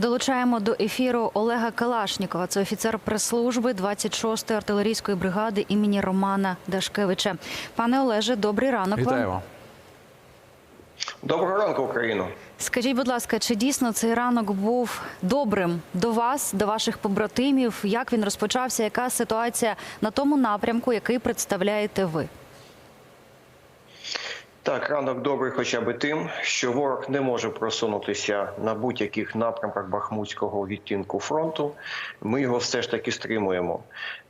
Долучаємо до ефіру Олега Калашнікова. Це офіцер прес-служби 26-ї артилерійської бригади імені Романа Дашкевича. Пане Олеже, добрий ранок. вам. Вітаємо. Доброго ранку, Україно. Скажіть, будь ласка, чи дійсно цей ранок був добрим до вас, до ваших побратимів? Як він розпочався? Яка ситуація на тому напрямку, який представляєте ви? Так, ранок добрий, хоча б тим, що ворог не може просунутися на будь-яких напрямках Бахмутського відтінку фронту. Ми його все ж таки стримуємо.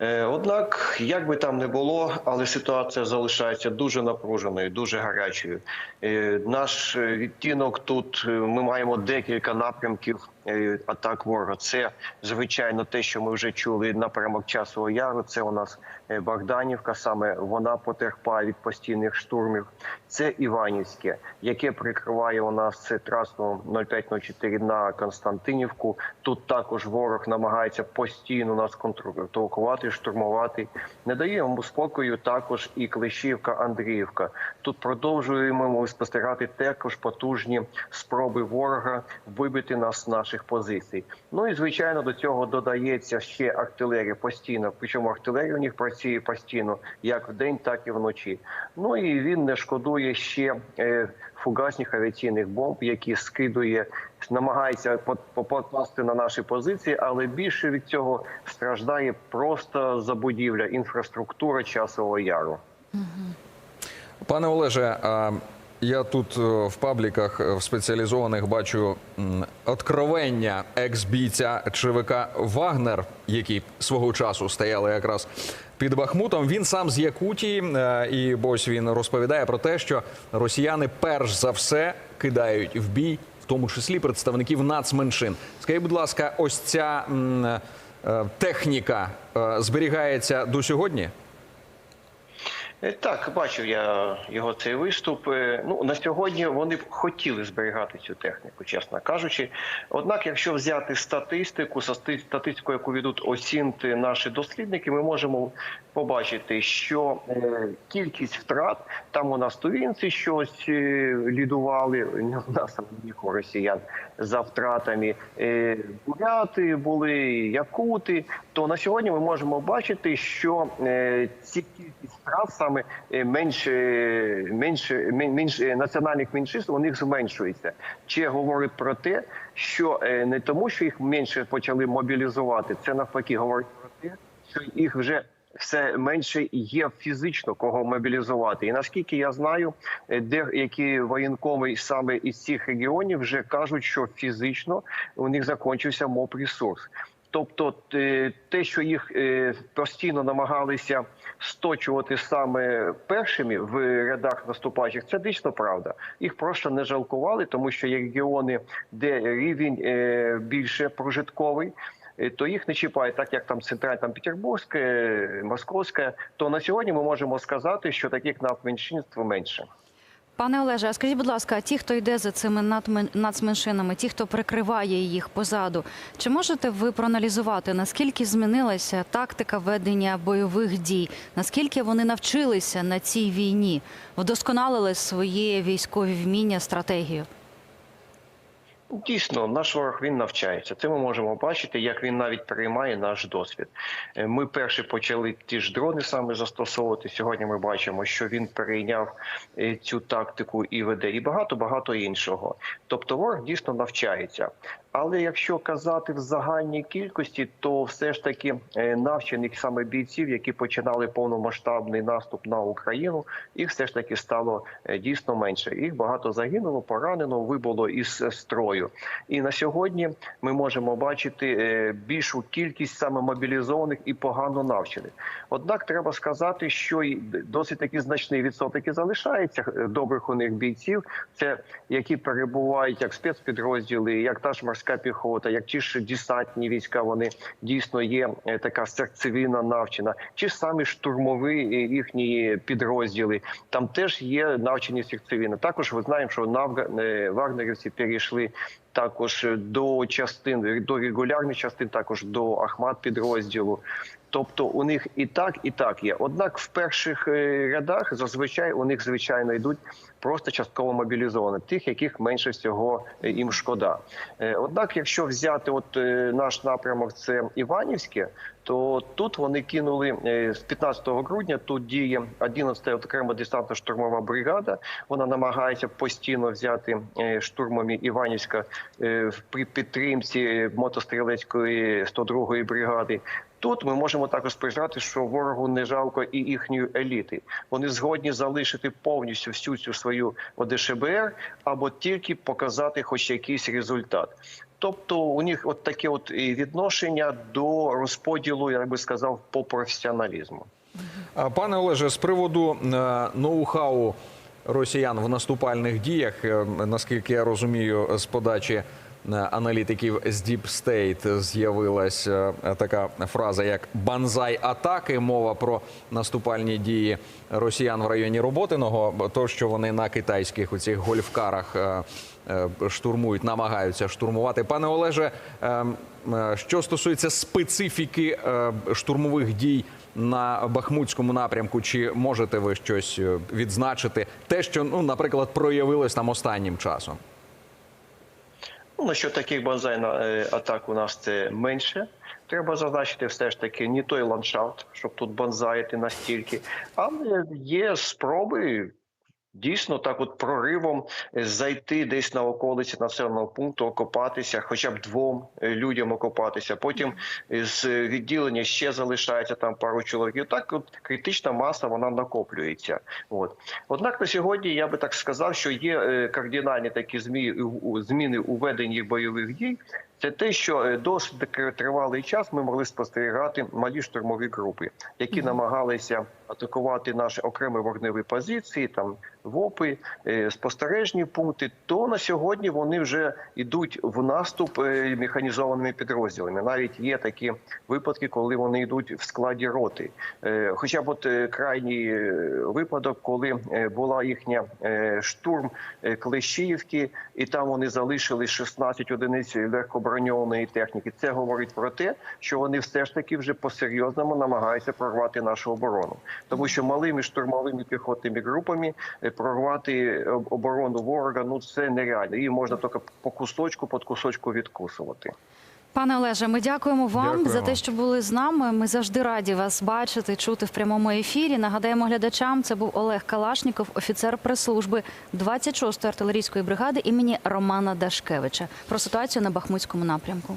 Е, однак, як би там не було, але ситуація залишається дуже напруженою, дуже гарячою. Е, наш відтінок тут е, ми маємо декілька напрямків. Е, Атак ворога це звичайно те, що ми вже чули напрямок часового яру. Це у нас е, Богданівка. Саме вона потерпає від постійних штурмів. Це Іванівське, яке прикриває у нас це трасу 0504 на Константинівку. Тут також ворог намагається постійно нас контролювати, штурмувати. Не дає йому спокою також і Клещівка, Андріївка. Тут продовжуємо спостерігати також потужні спроби ворога вибити нас з наших позицій. Ну і звичайно до цього додається ще артилерія постійно. Причому артилерія у них працює постійно як вдень, так і вночі. Ну і він не шкодує ще е, фугасних авіаційних бомб, які скидує, намагається по- по- попасти на наші позиції, але більше від цього страждає просто забудівля, інфраструктура часового яру. Пане Олеже, я тут е, в пабліках е, в спеціалізованих бачу откровення екс-бійця ЧВК Вагнер, які свого часу стояли якраз під Бахмутом. Він сам з Якутії, е, і ось він розповідає про те, що росіяни перш за все кидають в бій, в тому числі представників нацменшин. Скажіть, будь ласка, ось ця техніка зберігається до сьогодні? Е, Так, бачив я його цей виступ. Е, Ну на сьогодні вони б хотіли зберігати цю техніку, чесно кажучи. Однак, якщо взяти статистику, статистику, яку ведуть оцінити наші дослідники, ми можемо побачити, що е, кількість втрат там у нас тувінці щось лідували. не У нас нікого росіян за втратами. Буряти були, якути. То на сьогодні ми можемо бачити, що ці кількість втрат саме е, менше, менше, менше національних меншинств у них зменшується. Чи говорить про те, що е, не тому, що їх менше почали мобілізувати, це навпаки говорить про те, що їх вже все менше є фізично кого мобілізувати. І наскільки я знаю, е, деякі воєнкоми саме із цих регіонів вже кажуть, що фізично у них закінчився моб ресурс. Тобто те- те, що їх е, постійно намагалися сточувати саме першими в рядах наступаючих, це дійсно правда. Їх просто не жалкували, тому що є регіони, де рівень е, більше прожитковий. е, То їх не чіпають, так як там центральне там Петербурзьке, е, То на сьогодні ми можемо сказати, що таких надменшинств менше. Пане Олеже, а скажіть, будь ласка, ті, хто йде за цими нацменшинами, ті, хто прикриває їх позаду, чи можете ви проаналізувати, наскільки змінилася тактика ведення бойових дій? Наскільки вони навчилися на цій війні, вдосконалили свої військові вміння, стратегію? Дійсно, наш ворог він навчається. Це ми можемо бачити, як він навіть переймає наш досвід. Е, Ми перші почали ті ж дрони саме застосовувати. Сьогодні ми бачимо, що він перейняв е, цю тактику і веде, і багато багато іншого. Тобто, ворог дійсно навчається. Але якщо казати в загальній кількості, то все ж таки е, навчених саме бійців, які починали повномасштабний наступ на Україну, їх все ж таки стало дійсно менше. Їх багато загинуло, поранено, вибуло із е, строю. І на сьогодні ми можемо бачити е, більшу кількість саме мобілізованих і погано навчених. Однак треба сказати, що і досить таки значний відсоток і залишається е, добрих у них бійців. Це які перебувають як спецпідрозділи, як та ж морська піхота, як ті ж десантні війська. Вони дійсно є е, така серцевина навчена, чи самі штурмові їхні підрозділи. Там теж є навчені серцевина. Також ми знаємо, що вагнерівці перейшли також до частин до регулярних частин, також до Ахмат підрозділу. Тобто у них і так, і так є. Однак в перших е, рядах зазвичай у них звичайно йдуть просто частково мобілізовані, тих, яких менше всього е, їм шкода. Е, Однак, якщо взяти от наш напрямок, це Іванівське, то тут вони кинули з 15 грудня. Тут діє 11-та окрема десантно-штурмова бригада. Вона намагається постійно взяти штурмом Іванівська при підтримці мотострілецької 102-ї бригади. Тут ми можемо також споглядати, що ворогу не жалко і їхньої еліти. Вони згодні залишити повністю всю цю свою ОДШБР або тільки показати хоч якийсь результат. Тобто у них от таке от відношення до розподілу, я би сказав, по професіоналізму. Пане Олеже, з приводу е, ноу-хау росіян в наступальних діях, е, наскільки я розумію, з подачі е, аналітиків з Deep State з'явилась е, така фраза, як банзай атаки. Мова про наступальні дії росіян в районі Роботиного. То, що вони на китайських у цих гольфкарах е, е, штурмують, намагаються штурмувати. Пане Олеже, е, е, що стосується специфіки е, штурмових дій на Бахмутському напрямку, чи можете ви щось е, відзначити? Те, що ну, наприклад, проявилось там останнім часом. Ну, що таких банзай на е, атак у нас це менше. Треба зазначити все ж таки не той ландшафт, щоб тут банзаїти настільки, але є спроби. Дійсно, так от проривом е, зайти десь на околиці населеного пункту, окопатися, хоча б двом е, людям окопатися. Потім з відділення ще залишається там пару чоловіків. Так, от критична маса вона накоплюється. От однак на сьогодні я би так сказав, що є е, кардинальні такі змі зміни у веденні бойових дій. Це те, що е, досить тривалий час ми могли спостерігати малі штурмові групи, які намагалися атакувати наші окремі вогневі позиції, там ВОПи, е, спостережні пункти. То на сьогодні вони вже йдуть в наступ е, механізованими підрозділами. Навіть є такі випадки, коли вони йдуть в складі роти. Хоча б от крайній випадок, коли була їхня штурм Клещіївки, і там вони залишили 16 одиниць легкоброньованої техніки. Це говорить про те, що вони все ж таки вже по-серйозному намагаються прорвати нашу оборону, тому що малими штурмовими піхотними групами е, прорвати оборону ворога ну це нереально. Її можна тільки по кусочку, по кусочку відкусувати. Пане Олеже, ми дякуємо вам Дякуємо. за те, що були з нами. Ми завжди раді вас бачити, чути в прямому ефірі. Нагадаємо глядачам, це був Олег Калашніков, офіцер прес-служби 26-ї артилерійської бригади імені Романа Дашкевича. Про ситуацію на Бахмутському напрямку.